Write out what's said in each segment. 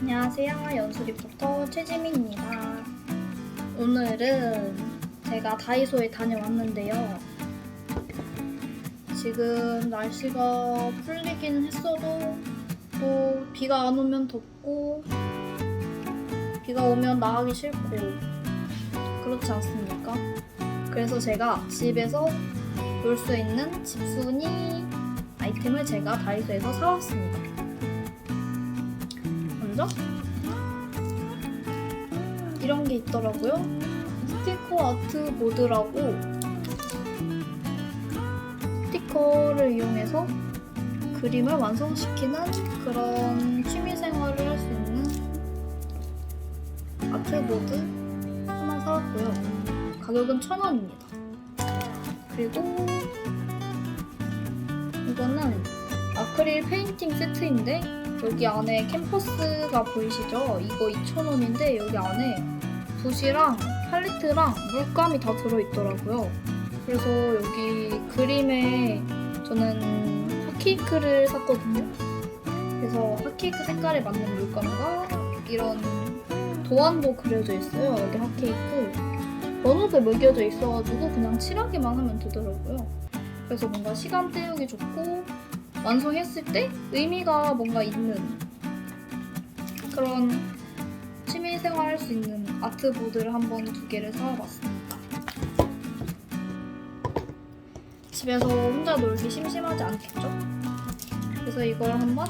안녕하세요. 연수 리포터 최지민입니다. 오늘은 제가 다이소에 다녀왔는데요. 지금 날씨가 풀리긴 했어도 또 비가 안 오면 덥고 비가 오면 나가기 싫고 그렇지 않습니까? 그래서 제가 집에서 놀 수 있는 집순이 아이템을 제가 다이소에서 사왔습니다. 먼저 이런 게 있더라고요. 스티커 아트 보드라고 스티커를 이용해서 그림을 완성시키는 그런 취미 생활을 할 수 있는 아트 보드 하나 사왔고요. 가격은 1,000원입니다. 그리고 이거는 아크릴 페인팅 세트인데 여기 안에 캔버스가 보이시죠? 이거 2,000원인데 여기 안에 붓이랑 팔레트랑 물감이 다 들어있더라고요. 그래서 여기 그림에 저는 핫케이크를 샀거든요. 그래서 핫케이크 색깔에 맞는 물감과 이런 도안도 그려져 있어요. 여기 핫케이크. 번호도 매겨져 있어가지고 그냥 칠하기만 하면 되더라고요. 그래서 뭔가 시간 때우기 좋고 완성했을 때 의미가 뭔가 있는 그런 취미 생활 할 수 있는 아트보드를 한번 두 개를 사와봤습니다. 집에서 혼자 놀기 심심하지 않겠죠? 그래서 이걸 한번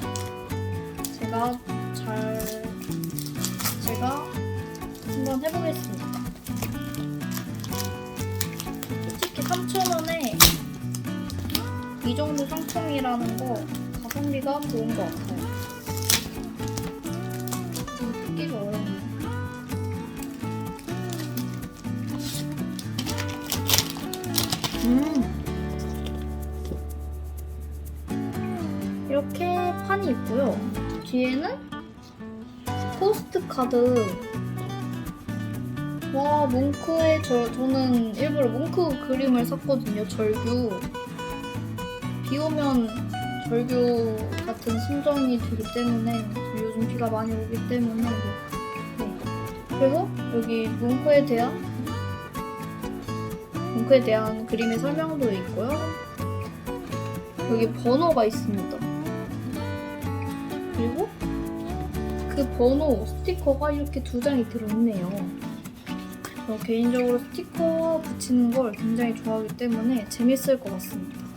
제가 잘 제가 한번 해보겠습니다. 솔직히 3,000원에 이 정도 상품이라는 거 가성비가 좋은 것 같아요. 좀 뜯기가 어렵네. 음. 이렇게 판이 있고요. 뒤에는 포스트 카드. 와, 뭉크의 저, 저는 일부러 뭉크 그림을 샀거든요. 절규. 비 오면 절규 같은 심정이 들기 때문에 요즘 비가 많이 오기 때문에 네. 그래서 여기 문구에 대한 문구에 대한 그림의 설명도 있고요. 여기 번호가 있습니다. 그리고 그 번호 스티커가 이렇게 두 장이 들어있네요. 저 개인적으로 스티커 붙이는 걸 굉장히 좋아하기 때문에 재밌을 것 같습니다.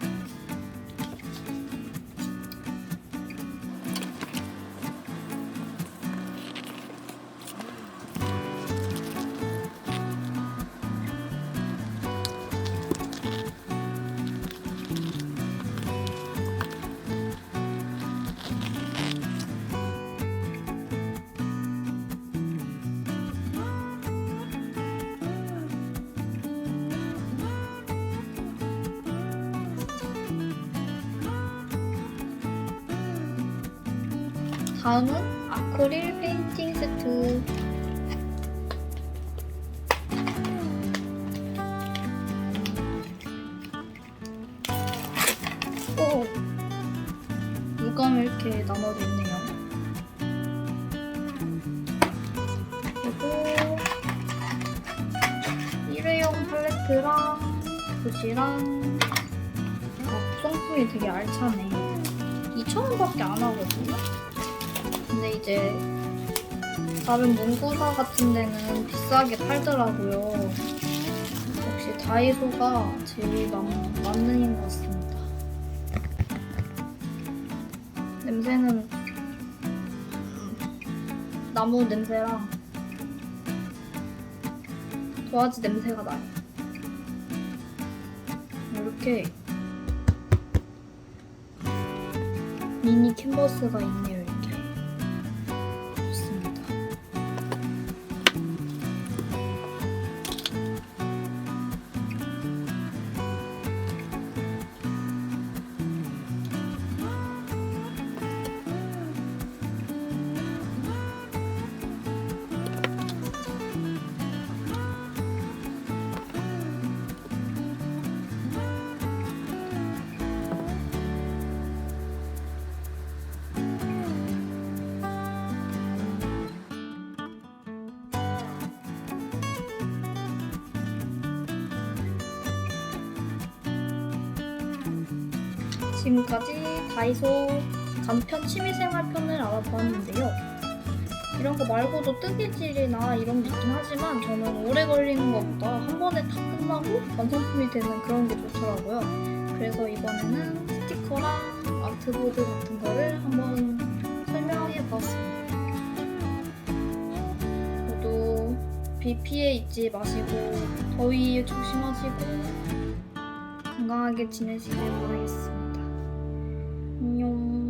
다음은 아크릴 페인팅 세트. 오! 물감이 이렇게 나눠져 있네요. 그리고 일회용 팔레트랑 붓이랑 아, 구성품이 되게 알차네. 2,000원밖에 안 하거든요? 근데 이제 다른 문구사 같은 데는 비싸게 팔더라고요. 역시 다이소가 제일 맞, 맞는 것 같습니다. 냄새는 음, 나무 냄새랑 도화지 냄새가 나요. 이렇게 미니 캔버스가 있네요, 지금까지 다이소 간편 취미생활편을 알아보았는데요. 이런 거 말고도 뜨개질이나 이런 게 있긴 하지만 저는 오래 걸리는 것보다 한 번에 다 끝나고 완성품이 되는 그런 게 좋더라고요. 그래서 이번에는 스티커랑 아트보드 같은 거를 한번 설명해 보았습니다. 모두 비 피해 입지 마시고 더위 조심하시고 건강하게 지내시길 바라겠습니다. 안녕.